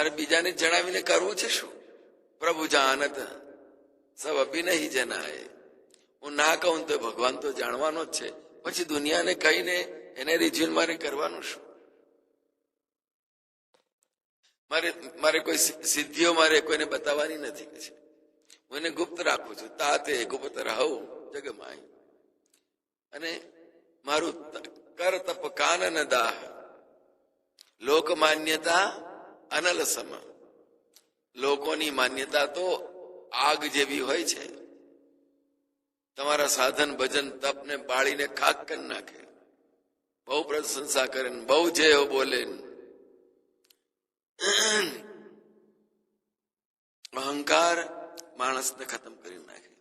મારે બીજાને જણાવીને કરવું છે શું? પ્રભુ જાનત, સબ અભી નહીં જનાય. હું ના કહું તો ભગવાન તો જાણવાનો જ છે. પછી દુનિયાને કહીને એને રિઝ્યુન મારે કરવાનું શું? મારે મારે કોઈ સિદ્ધિઓ મારે કોઈને બતાવવાની નથી કે છે. હું એને ગુપ્ત રાખું છું. તાતે ગુપ્ત રહું જગમાય. અને મારું કર તપ કાનન દાહ. લોક માન્યતા અનલ સમ. લોકોની માન્યતા તો આગ જેવી હોય છે. તમારા સાધન, ભજન તપને બાળીને ખાક કરી નાખે. બહુ પ્રશંસા કરે બહુ જેવો બોલે અહંકાર માણસને ખતમ કરી નાખે.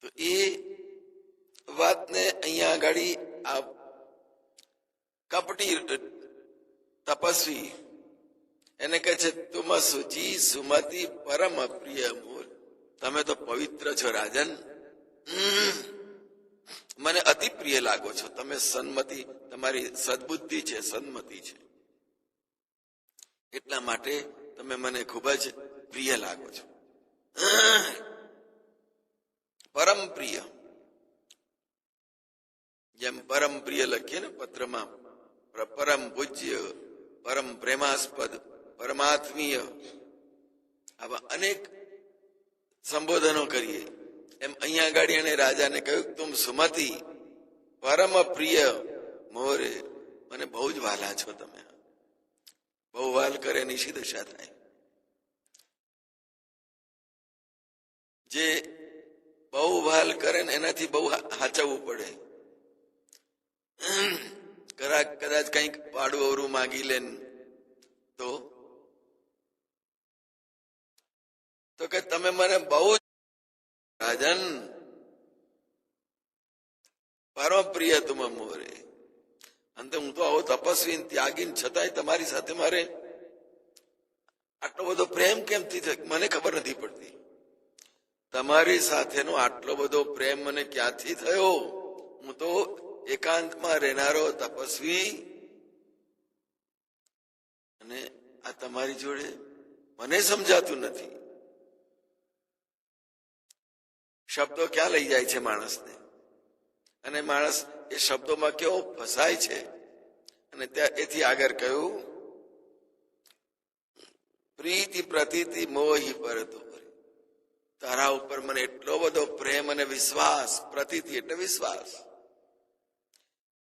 તો એ વાતને અહીંયા આગળ આ કપટી તપસ્વી. એને કહે છે, તુમ સુચી સુમતિ પરમ પ્રિય મૂલ તમે તો પવિત્ર છો, રાજન. મને અતિ પ્રિય લાગો છો. તમે સન્મતિ, તમારી સદબુદ્ધિ છે, સન્મતિ છે. એટલા માટે તમે મને ખૂબ જ પ્રિય લાગો છો. પરમ પ્રિય. જેમ પરમ પ્રિય લખીએ ને પત્રમાં પરમ પૂજ્ય પરમ પ્રેમાસ્પદ, પરમાત્મીય આવા અનેક સંબોધનો કરીએ. એમ અહીંયા આગળ એને રાજાને કહ્યું તું સુમતિ, પરમ પ્રિય મોરે, મને બહુ જ વાલા છો તમે. બહુ વાલ કરે નિશી દશા થાય. જે બહુ વાલ કરે ને એનાથી બહુ હાચવવું પડે. કદાચ કંઈક પાડું અવરું માગી લે તો? તો કે તમે મને બહુ રાજન. પરમ પ્રિય તુમ મોરે અંતે હું તો આવો તપસ્વી ત્યાગી છતાંય તમારી સાથે મારે આટલો બધો પ્રેમ કેમથી થયો? મને ખબર નથી પડતી. તમારી સાથેનો આટલો બધો પ્રેમ મને ક્યાંથી થયો? હું તો એકાંતમાં રહેનારો તપસ્વી અને આ તમારી જોડે મને સમજાતું નથી. શબ્દો ક્યાં લઈ જાય છે માણસને? અને માણસ એ શબ્દોમાં કેવો ફસાય છે? અને ત્યાં એથી આગળ કહ્યું, પ્રીતિ પ્રતીતિ મોહી પરતો તારા ઉપર મને એટલો બધો પ્રેમ અને વિશ્વાસ, પ્રતીતિ એટલે વિશ્વાસ.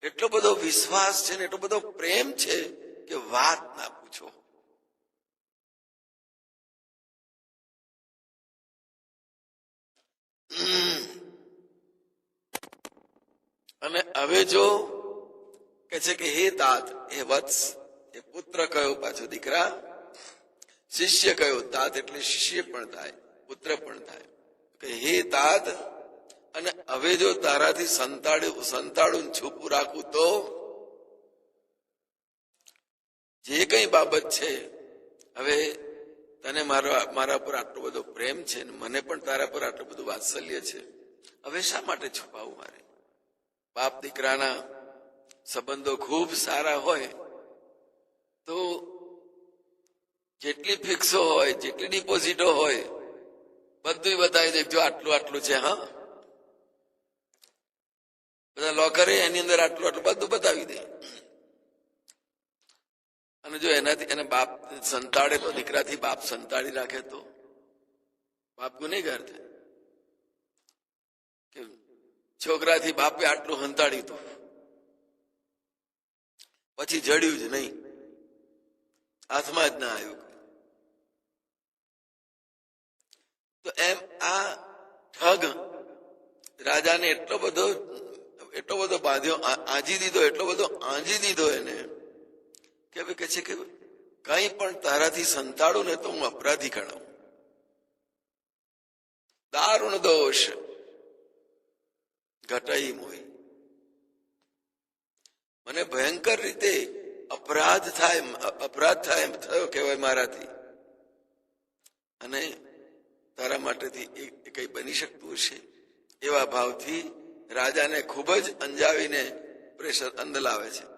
એટલો બધો વિશ્વાસ છે ને એટલો બધો પ્રેમ છે કે વાત ના પૂછો. અને હવે જો કે છે કે હે તાત હે વત્સ એ પુત્ર કયો પાછો દીકરા? શિષ્ય કયો તાત એટલે શિષ્ય પણ થાય, પુત્ર પણ થાય. કે હે તાત અને હવે જો તારાથી સંતાડું ને છૂપું રાખું તો? જે કઈ બાબત છે, હવે તને મારા મારા પર આટલો બધો પ્રેમ છે ને મને પણ તારા પર આટલું બધું વાત્સલ્ય છે, હવે શા માટે છુપાવું મારે? બાપ દીકરાના સંબંધો ખૂબ સારા હોય, તો જેટલી ફિક્સો હોય, જેટલી ડિપોઝિટો હોય બધું બતાવી દેજો, આટલું આટલું છે, હા? બધા લોકરે એની અંદર આટલું આટલું બધું બતાવી દે. અને જો એનાથી એને બાપ સંતાડે તો, દીકરાથી બાપ સંતાડી રાખે તો બાપ ગુનેગાર થાય કે છોકરાથી બાપે આટલું હંતાડ્યું હતું પછી જડ્યું જ નહીં. હાથમાં જ ના આવ્યું તો એમ આ ઠગ રાજાને એટલો બધો બધો બાંધ્યો આંજી દીધો, એટલો બધો આંજી દીધો એને. કે હવે કે છે, કે કઈ પણ તારાથી સંતાડું ને તો હું અપરાધી ગણાવું. દારૂણ દોષ. ઘટાઈ મોઈ મને ભયંકર રીતે અપરાધ થાય અપરાધ થાય એમ થયો કહેવાય મારાથી. અને તારા માટેથી એ કઈ બની શકતું હશે? એવા ભાવથી રાજાને ખૂબ જ અંજાવીને પ્રેશર અંદર લાવે છે.